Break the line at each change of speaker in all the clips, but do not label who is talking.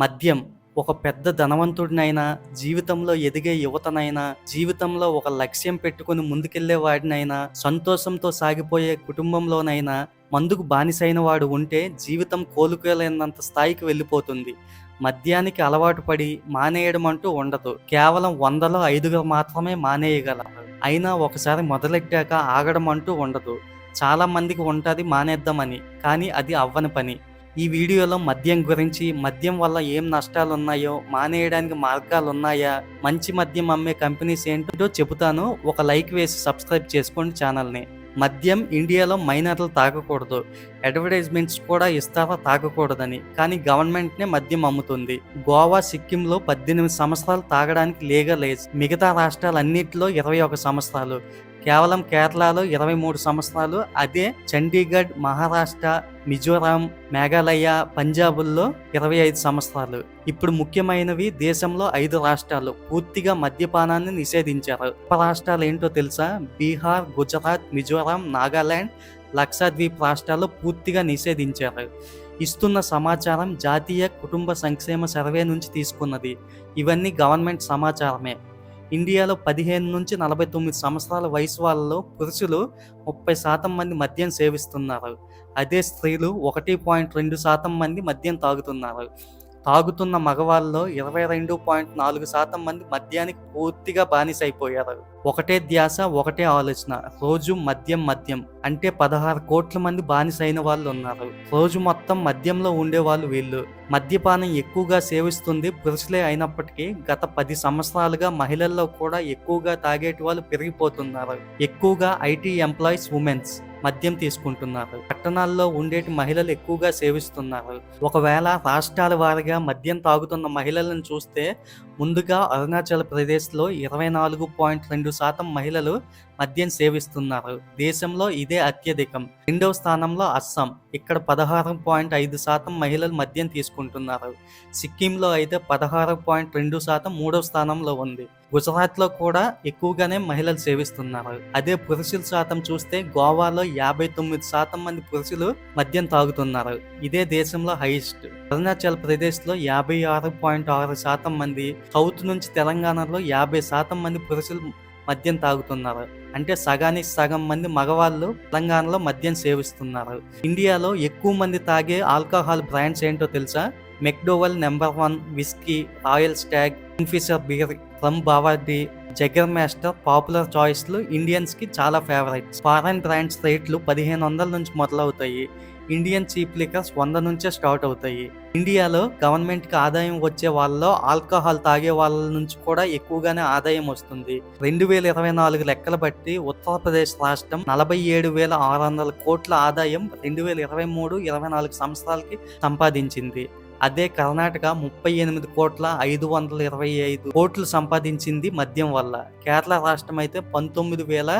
మద్యం ఒక పెద్ద ధనవంతుడినైనా జీవితంలో ఎదిగే యువతనైనా జీవితంలో ఒక లక్ష్యం పెట్టుకుని ముందుకెళ్ళే వాడినైనా సంతోషంతో సాగిపోయే కుటుంబంలోనైనా మందుకు బానిసైన వాడు ఉంటే జీవితం కోలుకోలేనంత స్థాయికి వెళ్ళిపోతుంది. మద్యానికి అలవాటు పడి మానేయడం అంటూ ఉండదు. కేవలం వందలో ఐదుగురు మాత్రమే మానేయగలరు అయినా ఒకసారి మొదలెట్టాక ఆగడం అంటూ ఉండదు. చాలా మందికి ఉంటుంది మానేద్దామని కానీ అది అవ్వని పని. ఈ వీడియోలో మద్యం గురించి మద్యం వల్ల ఏం నష్టాలు ఉన్నాయో మానేయడానికి మార్గాలు ఉన్నాయా మంచి మద్యం అమ్మే కంపెనీస్ ఏంటో చెబుతాను. ఒక లైక్ వేసి సబ్స్క్రైబ్ చేసుకోండి ఛానల్ని. మద్యం ఇండియాలో మైనర్లు తాగకూడదు. అడ్వర్టైజ్మెంట్స్ కూడా ఇస్తారా తాగకూడదని. కానీ గవర్నమెంట్నే మద్యం అమ్ముతుంది. గోవా సిక్కింలో పద్దెనిమిది సంవత్సరాలు తాగడానికి లీగల్ ఏజ్. మిగతా రాష్ట్రాలన్నింటిలో ఇరవై ఒక సంవత్సరాలు. కేవలం కేరళలో ఇరవై మూడు సంవత్సరాలు అదే చండీగఢ్ మహారాష్ట్ర మిజోరాం మేఘాలయ పంజాబుల్లో ఇరవై ఐదు సంవత్సరాలు. ఇప్పుడు ముఖ్యమైనవి దేశంలో ఐదు రాష్ట్రాలు. పూర్తిగా మద్యపానాన్ని నిషేధించారు. ఉప రాష్ట్రాలు ఏంటో తెలుసా? బీహార్ గుజరాత్ మిజోరాం నాగాలాండ్ లక్షద్వీప్ రాష్ట్రాలు పూర్తిగా నిషేధించారు. ఇస్తున్న సమాచారం జాతీయ కుటుంబ సంక్షేమ సర్వే నుంచి తీసుకున్నది. ఇవన్నీ గవర్నమెంట్ సమాచారమే. ఇండియాలో పదిహేను నుంచి నలభై తొమ్మిది సంవత్సరాల వయసు వాళ్ళలో పురుషులు ముప్పై శాతం మంది మద్యం సేవిస్తున్నారు. అదే స్త్రీలు ఒకటి పాయింట్ రెండు శాతం మంది మద్యం తాగుతున్నారు. తాగుతున్న మగవాళ్ళలో ఇరవై రెండు పాయింట్ నాలుగు శాతం మంది మద్యానికి పూర్తిగా బానిసైపోయారు. ఒకటే ధ్యాస ఒకటే ఆలోచన. రోజు మద్యం మద్యం. అంటే పదహారు కోట్ల మంది బానిసైన వాళ్ళు ఉన్నారు. రోజు మొత్తం మద్యంలో ఉండేవాళ్ళు వీళ్ళు. మద్యపానం ఎక్కువగా సేవిస్తుంది పురుషులే అయినప్పటికీ గత పది సంవత్సరాలుగా మహిళల్లో కూడా ఎక్కువగా తాగేటి వాళ్ళు పెరిగిపోతున్నారు. ఎక్కువగా ఐటీ ఎంప్లాయీస్ ఉమెన్స్. మద్యం తీసుకుంటున్నారు. పట్టణాల్లో ఉండేటి మహిళలు ఎక్కువగా సేవిస్తున్నారు. ఒకవేళ రాష్ట్రాల వారిగా మద్యం తాగుతున్న మహిళలను చూస్తే ముందుగా అరుణాచల్ ప్రదేశ్లో ఇరవై నాలుగు పాయింట్ రెండు శాతం మహిళలు మద్యం సేవిస్తున్నారు. దేశంలో ఇదే అత్యధికం. రెండవ స్థానంలో అస్సాం. ఇక్కడ పదహారు పాయింట్ ఐదు శాతం మహిళలు మద్యం తీసుకుంటున్నారు. సిక్కింలో అయితే పదహారు పాయింట్ రెండు శాతం మూడవ స్థానంలో ఉంది. గుజరాత్లో కూడా ఎక్కువగానే మహిళలు సేవిస్తున్నారు. అదే పురుషుల శాతం చూస్తే గోవాలో యాభై తొమ్మిది శాతం మంది పురుషులు మద్యం తాగుతున్నారు. ఇదే దేశంలో హైయెస్ట్. అరుణాచల్ ప్రదేశ్లో యాభై ఆరు పాయింట్ ఆరు శాతం మంది సౌత్ నుంచి తెలంగాణలో యాభై శాతం మంది పురుషులు మద్యం తాగుతున్నారు. అంటే సగానికి సగం మంది మగవాళ్ళు తెలంగాణలో మద్యం సేవిస్తున్నారు. ఇండియాలో ఎక్కువ మంది తాగే ఆల్కహాల్ బ్రాండ్స్ ఏంటో తెలుసా? McDowell number one whisky Royal Stag Kingfisher beer from Bacardi Jagermeister popular చాయిస్లు ఇండియన్స్కి చాలా ఫేవరెట్స్. ఫారెన్ బ్రాండ్స్ రేట్లు పదిహేను వందల నుంచి మొదలవుతాయి. ఇండియన్ చీప్ లికర్స్ వంద నుంచే స్టార్ట్ అవుతాయి. ఇండియాలో గవర్నమెంట్కి ఆదాయం వచ్చే వాళ్ళలో ఆల్కహాల్ తాగే వాళ్ళ నుంచి కూడా ఎక్కువగానే ఆదాయం వస్తుంది. రెండు వేల ఇరవై నాలుగు లెక్కల బట్టి ఉత్తరప్రదేశ్ రాష్ట్రం నలభై ఏడు వేల ఆరు వందల కోట్ల ఆదాయం రెండు వేల ఇరవై మూడు ఇరవై నాలుగు సంవత్సరాలకి సంపాదించింది. అదే కర్ణాటక ముప్పై ఎనిమిది కోట్ల ఐదు వందల ఇరవై ఐదు కోట్లు సంపాదించింది మద్యం వల్ల. కేరళ రాష్ట్రం అయితే పంతొమ్మిది వేల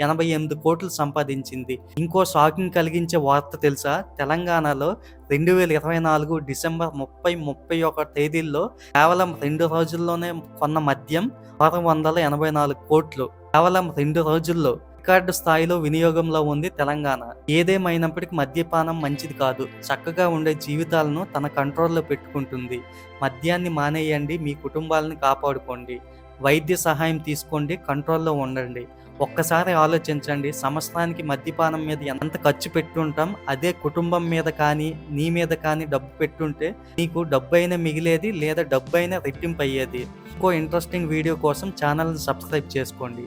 ఎనభై ఎనిమిది కోట్లు సంపాదించింది. ఇంకో షాకింగ్ కలిగించే వార్త తెలుసా? తెలంగాణలో రెండు వేల ఇరవై నాలుగు డిసెంబర్ ముప్పై ముప్పై ఒక తేదీల్లో కేవలం రెండు రోజుల్లోనే కొన్న మద్యం ఆరు వందల ఎనభై నాలుగు కోట్లు. కేవలం రెండు రోజుల్లో రికార్డు స్థాయిలో వినియోగంలో ఉంది తెలంగాణ. ఏదేమైనప్పటికీ మద్యపానం మంచిది కాదు. చక్కగా ఉండే జీవితాలను తన కంట్రోల్లో పెట్టుకుంటుంది. మద్యాన్ని మానేయండి మీ కుటుంబాలను కాపాడుకోండి. వైద్య సహాయం తీసుకోండి కంట్రోల్లో ఉండండి. ఒక్కసారి ఆలోచించండి సంవత్సరానికి మద్యపానం మీద ఎంత ఖర్చు పెట్టుంటాం అదే కుటుంబం మీద కానీ నీ మీద కానీ డబ్బు పెట్టుంటే నీకు డబ్బు అయినా మిగిలేది లేదా డబ్బు అయినా రెట్టింపు అయ్యేది ఇంకో ఇంట్రెస్టింగ్ వీడియో కోసం ఛానల్ని సబ్స్క్రైబ్ చేసుకోండి.